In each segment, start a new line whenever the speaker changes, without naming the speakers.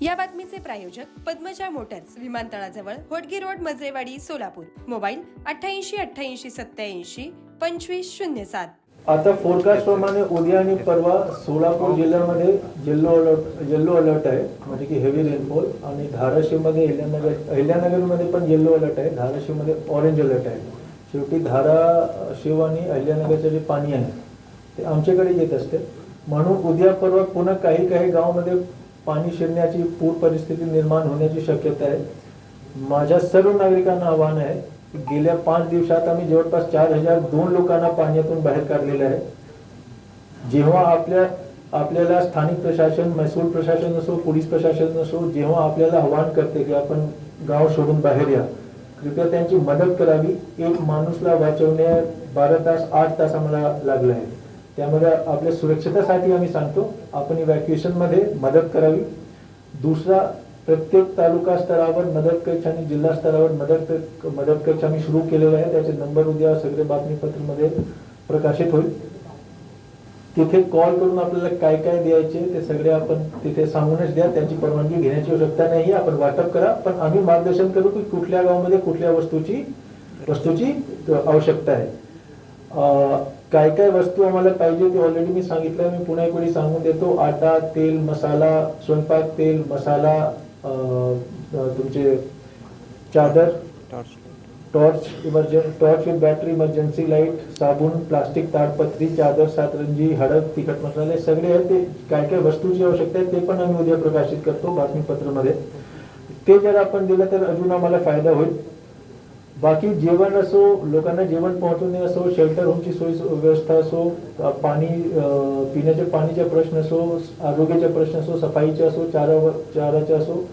या बातमीचे प्रायोजक पद्मजा मोटर्स विमानतळाजवळ होटगी रोड मजेवाडी सोलापूर. मोबाईल अठ्ठ्याऐंशी अठ्ठ्याऐंशी सत्याऐंशी पंचवीस शून्य सात.
आता फोरकास्ट प्रमाणे उद्या आणि परवा सोलापूर जिल्ह्यामध्ये येल्लो अलर्ट येल्लो अलर्ट आहे. म्हणजे की हेवी रेनफॉल आणि धाराशिवमध्ये अहिल्यानगर अहिल्यानगरमध्ये पण येल्लो अलर्ट आहे. धाराशिवमध्ये ऑरेंज अलर्ट आहे. शेवटी धाराशिव आणि अहिल्यानगरचं जे पाणी आहे ते आमच्याकडे येत असते. म्हणून उद्या परवा पुन्हा काही काही गावामध्ये पाणी शिरण्याची पूर परिस्थिती निर्माण होण्याची शक्यता आहे. माझ्या सर्व नागरिकांना आव्हान आहे की गेल्या पाच दिवसात आम्ही जवळपास चार हजार दोन लोकांना पाण्यातून बाहेर काढलेलं आहे. जेव्हा आपल्या आपल्याला स्थानिक प्रशासन महसूल प्रशासन असो पोलीस प्रशासन असो जेव्हा आपल्याला आव्हान करते की आपण गाव सोडून बाहेर या कृपया त्यांची मदत करावी. एक माणूसला वाचवण्यात बारा तास आठ तास आम्हाला लागला आहे त्यामुळे आपल्या सुरक्षितेसाठी आम्ही सांगतो आपण इव्हॅक्युएशनमध्ये मध्ये मदत करावी. दुसरा प्रत्येक तालुका स्तरावर मदत कक्ष आणि जिल्हा स्तरावर मदत मदत कक्ष आम्ही सुरू केलेला आहे. त्याचे नंबर उद्या सगळे बातमीपत्रामध्ये प्रकाशित होईल. तिथे कॉल करून आपल्याला काय काय द्यायचे ते सगळे आपण तिथे सांगूनच द्या. त्यांची परवानगी घेण्याची आवश्यकता नाही आपण वाटप करा. पण आम्ही मार्गदर्शन करू की कुठल्या गावामध्ये कुठल्या वस्तूची वस्तूची आवश्यकता आहे. काय काय वस्तू आम्हाला पाहिजे ते ऑलरेडी मी सांगितलं. मी पुन्हा एक वेळी सांगून देतो. आटा तेल मसाला स्वयंपाक तेल मसाला तुमचे चादर torch emergency torch with battery emergency light साबून प्लास्टिक ताडपत्री चादर सातरंजी हळद तिखट मसाले सगळे आहेत. ते काय काय वस्तूची आवश्यकता आहे ते पण आम्ही उद्या प्रकाशित करतो बातमीपत्रामध्ये. ते जर आपण दिलं तर अजून आम्हाला फायदा होईल. बाकी जेवण असो लोकांना जेवण पोहोचवणे असो शेल्टर होमची सोयी व्यवस्था असो पाणी पिण्याच्या पाणीचा प्रश्न असो आरोग्याचा प्रश्न असो सफाईचे असो चारा चाराचे असो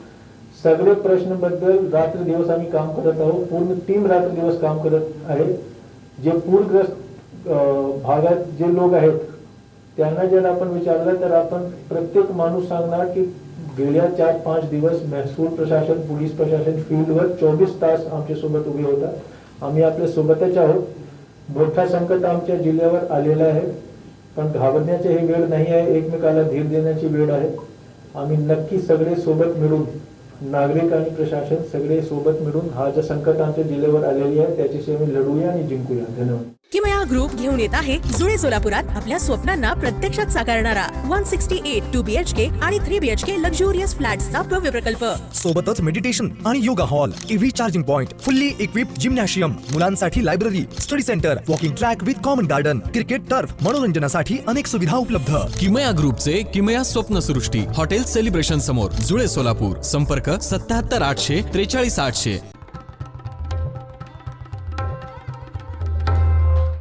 सगळे प्रश्नबद्दल रात्र दिवस आम्ही काम करत आहोत. पूर्ण टीम रात्र दिवस काम करत आहे. जे पूरग्रस्त भागात जे लोक आहेत त्यांना जर आपण विचारलं तर आपण प्रत्येक माणूस सांगणार की गेल्या चार पाच दिवस महसूल प्रशासन पोलीस प्रशासन फील्डवर चोवीस तास आमच्यासोबत उभे होता. आम्ही आपल्या सोबतच आहोत. मोठा संकट आमच्या जिल्ह्यावर आलेला आहे. पण घाबरण्याची ही वेळ नाही आहे. एकमेकाला धीर देण्याची वेळ आहे. आम्ही नक्की सगळे सोबत मिळून नागरिक आणि प्रशासन सगळे सोबत मिळून हा जो संकट आमच्या जिल्ह्यावर आलेली आहे त्याच्याशी आम्ही लढूया आणि जिंकूया. धन्यवाद.
किमया ग्रुप घेऊन येत आहे जुळे सोलापुरात आपल्या स्वप्नांना प्रत्यक्षात साकारणारा one sixty eight two B H K आणि three B H K luxurious फ्लॅट्सचा भव्य प्रकल्प.
सोबतच मेडिटेशन आणि yoga hall EV charging point fully equip gymnasium मुलांसाठी library study centre walking track with common garden cricket turf मनोरंजनासाठी अनेक सुविधा उपलब्ध.
किमया ग्रुपचे किमया स्वप्नसृष्टी हॉटेल सेलिब्रेशन समोर जुळे सोलापूर. संपर्क सत्याहत्तर आठशे त्रेचाळीस आठशे.